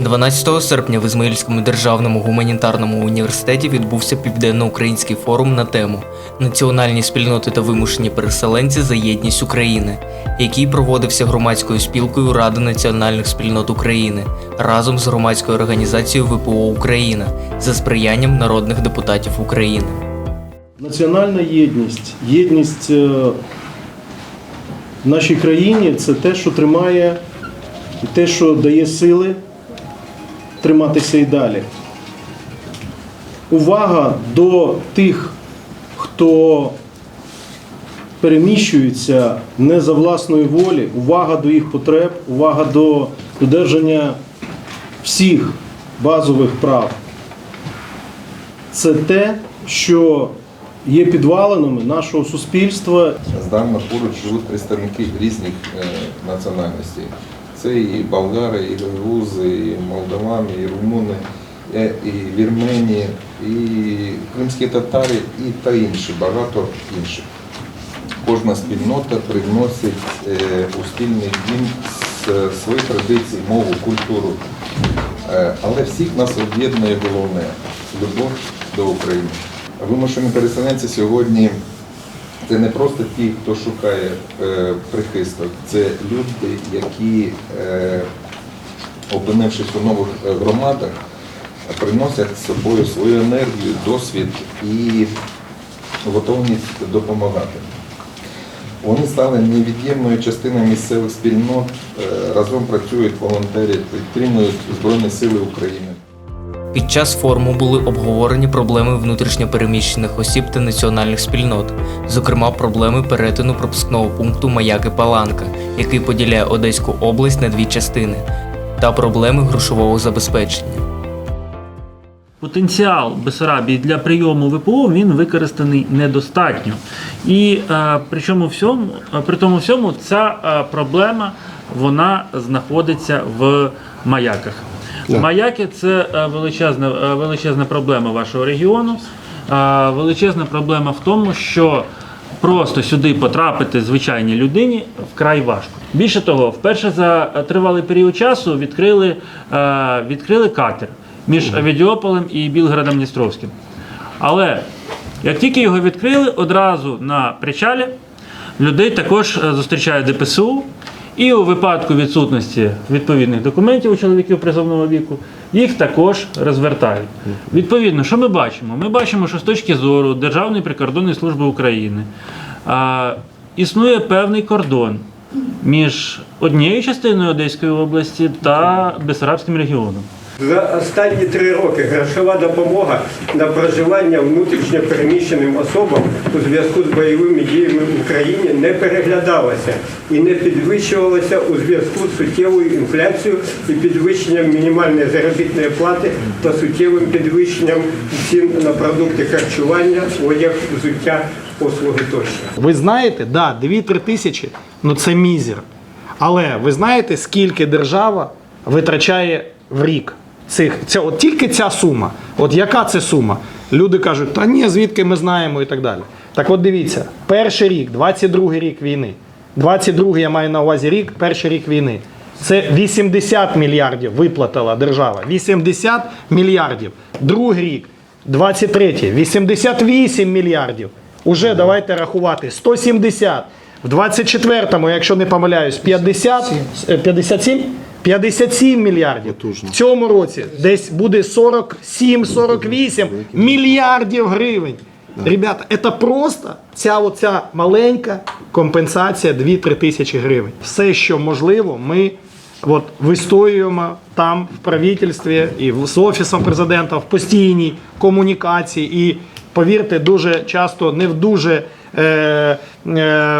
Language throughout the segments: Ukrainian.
12 серпня в Ізмаїльському державному гуманітарному університеті відбувся південноукраїнський форум на тему Національні спільноти та вимушені переселенці за єдність України, який проводився громадською спілкою Ради національних спільнот України разом з громадською організацією ВПО Україна за сприянням народних депутатів України. Національна єдність, єдність е, в нашій країні це те, що тримає, те, що дає сили триматися і далі. Увага до тих, хто переміщується не за власної волі, увага до їх потреб, увага до додержання всіх базових прав це те, що є підвалинами нашого суспільства. Здавна поруч живуть представники різних е, національностей. Це і болгари, і грузи, і молдавани, і румуни, е, і вірмені, і кримські татари, і та інші, багато інших. Кожна спільнота приносить е, у спільний дім свої традиції, мову, культуру. Е, Але всіх нас об'єднує головне любов до України. Вимушені переселенці сьогодні це не просто ті, хто шукає е, прихисток, це люди, які, е, опинившись у нових е, громадах, приносять з собою свою енергію, досвід і готовність допомагати. Вони стали невід'ємною частиною місцевих спільнот, е, разом працюють волонтери, підтримують Збройні Сили України. Під час форуму були обговорені проблеми внутрішньопереміщених осіб та національних спільнот, зокрема проблеми перетину пропускного пункту Маяки Паланка, який поділяє Одеську область на дві частини, та проблеми грошового забезпечення. Потенціал Бесарабії для прийому ВПО він використаний недостатньо. І е, причому всьому, е, при тому всьому ця е, проблема вона знаходиться в маяках. Маяки це е, величезна, е, величезна проблема вашого регіону. Е, величезна проблема в тому, що просто сюди потрапити звичайній людині вкрай важко. Більше того, вперше за тривалий період часу відкрили, відкрили катер між Авідіополем і Білградом Дністровським. Але як тільки його відкрили, одразу на причалі людей також зустрічає ДПСУ. І у випадку відсутності відповідних документів у чоловіків призовного віку їх також розвертають. Відповідно, що ми бачимо? Ми бачимо, що з точки зору Державної прикордонної служби України а, існує певний кордон між однією частиною Одеської області та Бесарабським регіоном. За останні три роки грошова допомога на проживання внутрішньо переміщеним особам у зв'язку з бойовими діями в Україні не переглядалася і не підвищувалася у зв'язку з суттєвою інфляцією і підвищенням мінімальної заробітної плати та суттєвим підвищенням цін на продукти харчування, одяг, взуття, послуги тощо. Ви знаєте, да, 2-3 тисячі ну це мізер. Але ви знаєте, скільки держава витрачає в рік? Цих, це, от тільки ця сума. От яка це сума? Люди кажуть, та ні, звідки ми знаємо і так далі. Так от дивіться, перший рік, 22-й рік війни. 22 я маю на увазі рік, перший рік війни. Це 80 мільярдів виплатила держава. 80 мільярдів. Другий рік, 23-й, 88 мільярдів. Уже давайте рахувати. 170. В 24-му, якщо не помиляюсь, 50, е, 57? 57 мільярдів. В цьому році десь буде 47-48 мільярдів гривень. Ребята, це просто ця оця маленька компенсація 2-3 тисячі гривень. Все, що можливо, ми от вистоюємо там в правительстві і з офісом президента в постійній комунікації. І повірте, дуже часто не в дуже е, е,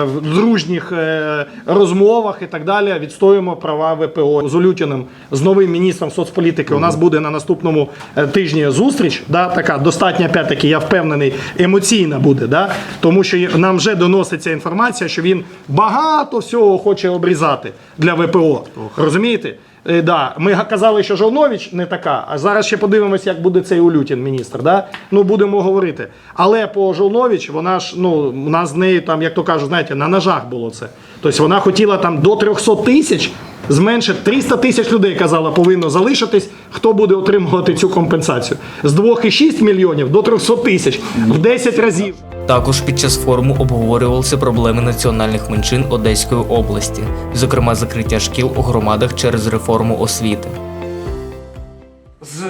в дружніх е, розмовах і так далі відстоюємо права ВПО з Улютіним, з новим міністром соцполітики. У нас буде на наступному е, тижні зустріч. Да, така достатньо, опять-таки, я впевнений, емоційна буде. Да, тому що нам вже доноситься інформація, що він багато всього хоче обрізати для ВПО. Розумієте? Е, да. Ми казали, що Жовнович не така, а зараз ще подивимось, як буде цей Улютін, міністр. Да? Ну, будемо говорити. Але по Жовнович, вона ж, ну, у нас з нею там, як то кажуть, знаєте, на ножах було це. Тобто вона хотіла там до 300 тисяч зменшити 300 тисяч людей, казала, повинно залишитись. Хто буде отримувати цю компенсацію? З 2,6 мільйонів до 300 тисяч в 10 разів. Також під час форуму обговорювалися проблеми національних меншин Одеської області, зокрема закриття шкіл у громадах через реформу освіти. З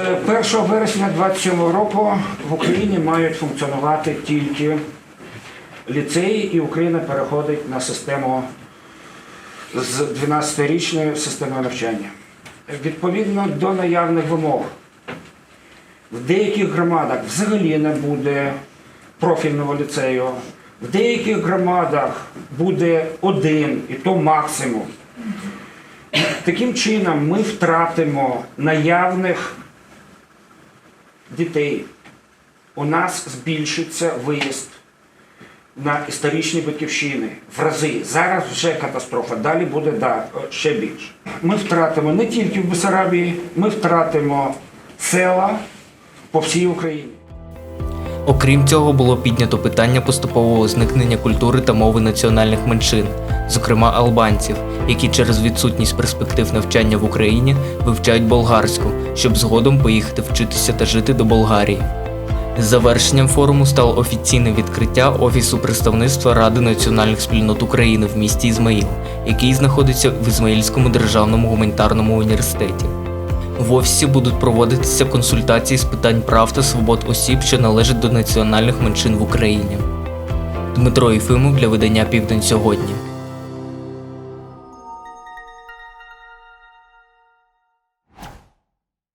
1 вересня 2027 року в Україні мають функціонувати тільки ліцеї, і Україна переходить на систему з 12-річною системою навчання. Відповідно до наявних вимог, в деяких громадах взагалі не буде профільного ліцею, в деяких громадах буде один, і то максимум. Таким чином ми втратимо наявних дітей. У нас збільшиться виїзд на історичні батьківщини в рази. Зараз вже катастрофа, далі буде да, ще більше. Ми втратимо не тільки в Бесарабії, ми втратимо села по всій Україні. Окрім цього, було піднято питання поступового зникнення культури та мови національних меншин, зокрема албанців, які через відсутність перспектив навчання в Україні вивчають болгарську, щоб згодом поїхати вчитися та жити до Болгарії. Завершенням форуму стало офіційне відкриття Офісу представництва Ради національних спільнот України в місті Ізмаїл, який знаходиться в Ізмаїльському державному гуманітарному університеті. В офісі будуть проводитися консультації з питань прав та свобод осіб, що належать до національних меншин в Україні. Дмитро Єфимов для видання Південь сьогодні.